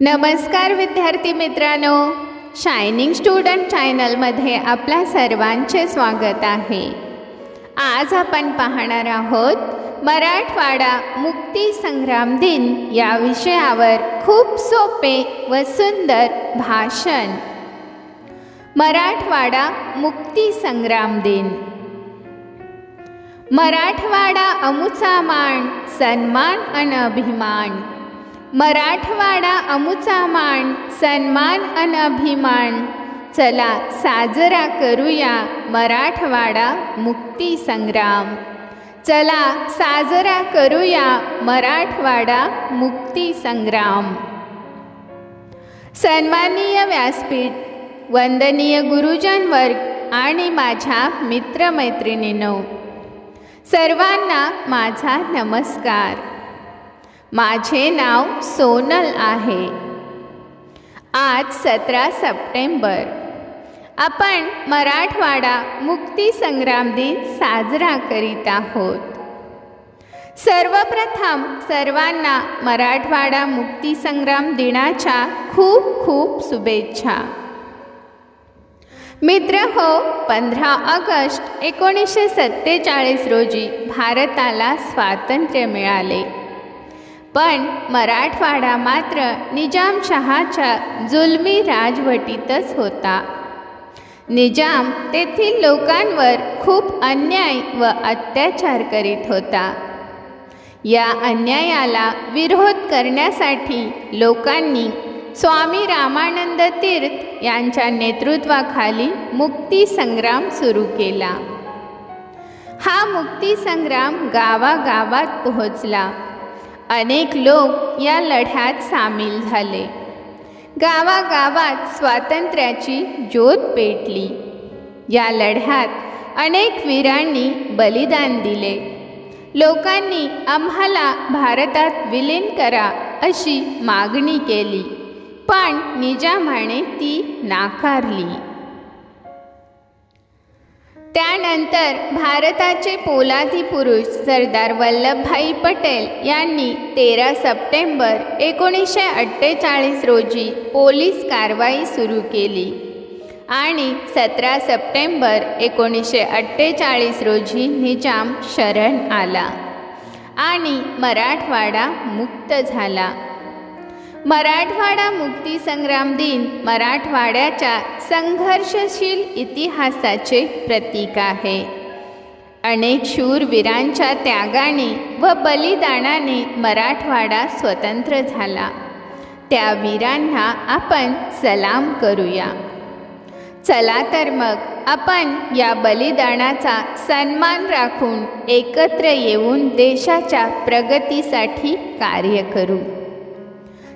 नमस्कार विद्यार्थी मित्रांनो. शायनिंग स्टुडंट चॅनलमध्ये आपल्या सर्वांचे स्वागत आहे. आज आपण पाहणार आहोत मराठवाडा मुक्ती संग्राम दिन या विषयावर खूप सोपे व सुंदर भाषण. मराठवाडा मुक्ती संग्राम दिन. मराठवाडा अमुचा मान सन्मान अन अभिमान. मराठवाडा अमुचा मान सन्मान अन अभिमान. चला साजरा करूया मराठवाडा मुक्ती संग्राम. चला साजरा करूया मराठवाडा मुक्ती संग्राम. सन्माननीय व्यासपीठ वंदनीय गुरुजन वर्ग आणि माझ्या मित्रमैत्रिणींनो सर्वांना माझा नमस्कार. माझे नाव सोनल आहे. आज सतरा सप्टेंबर. आपण मराठवाडा मुक्ती संग्राम दिन साजरा करीत आहोत. सर्वप्रथम सर्वांना मराठवाडा मुक्ती संग्राम दिनाच्या खूप खूप शुभेच्छा. मित्र हो पंधरा ऑगस्ट एकोणीसशे सत्तेचाळीस रोजी भारताला स्वातंत्र्य मिळाले. पण मराठवाडा मात्र निजामशहाच्या जुलमी राजवटीतच होता. निजाम तेथील लोकांवर खूप अन्याय व अत्याचार करीत होता. या अन्यायाला विरोध करण्यासाठी लोकांनी स्वामी रामानंद तीर्थ यांच्या नेतृत्वाखाली मुक्ती संग्राम सुरू केला. हा मुक्ती संग्राम गावागावात पोहोचला. अनेक लोक या लढ्यात सामील झाले. गावागावात स्वातंत्र्याची ज्योत पेटली. या लढ्यात अनेक वीरांनी बलिदान दिले. लोकांनी आम्हाला भारतात विलीन करा अशी मागणी केली. पण निजामाने ती नाकारली. त्यानंतर भारताचे पोलादी पुरुष सरदार वल्लभभाई पटेल यांनी तेरा सप्टेंबर एकोणीसशे अठ्ठेचाळीस रोजी पोलीस कारवाई सुरू केली. आणि सतरा सप्टेंबर एकोणीसशे अठ्ठेचाळीस रोजी निजाम शरण आला आणि मराठवाडा मुक्त झाला. मराठवाडा मुक्ती संग्राम दिन मराठवाड्याच्या संघर्षशील इतिहासाचे प्रतीक आहे. अनेक शूरवीरांच्या त्यागाने व बलिदानाने मराठवाडा स्वतंत्र झाला. त्या वीरांना आपण सलाम करूया. चला तर मग आपण या बलिदानाचा सन्मान राखून एकत्र येऊन देशाच्या प्रगतीसाठी कार्य करू.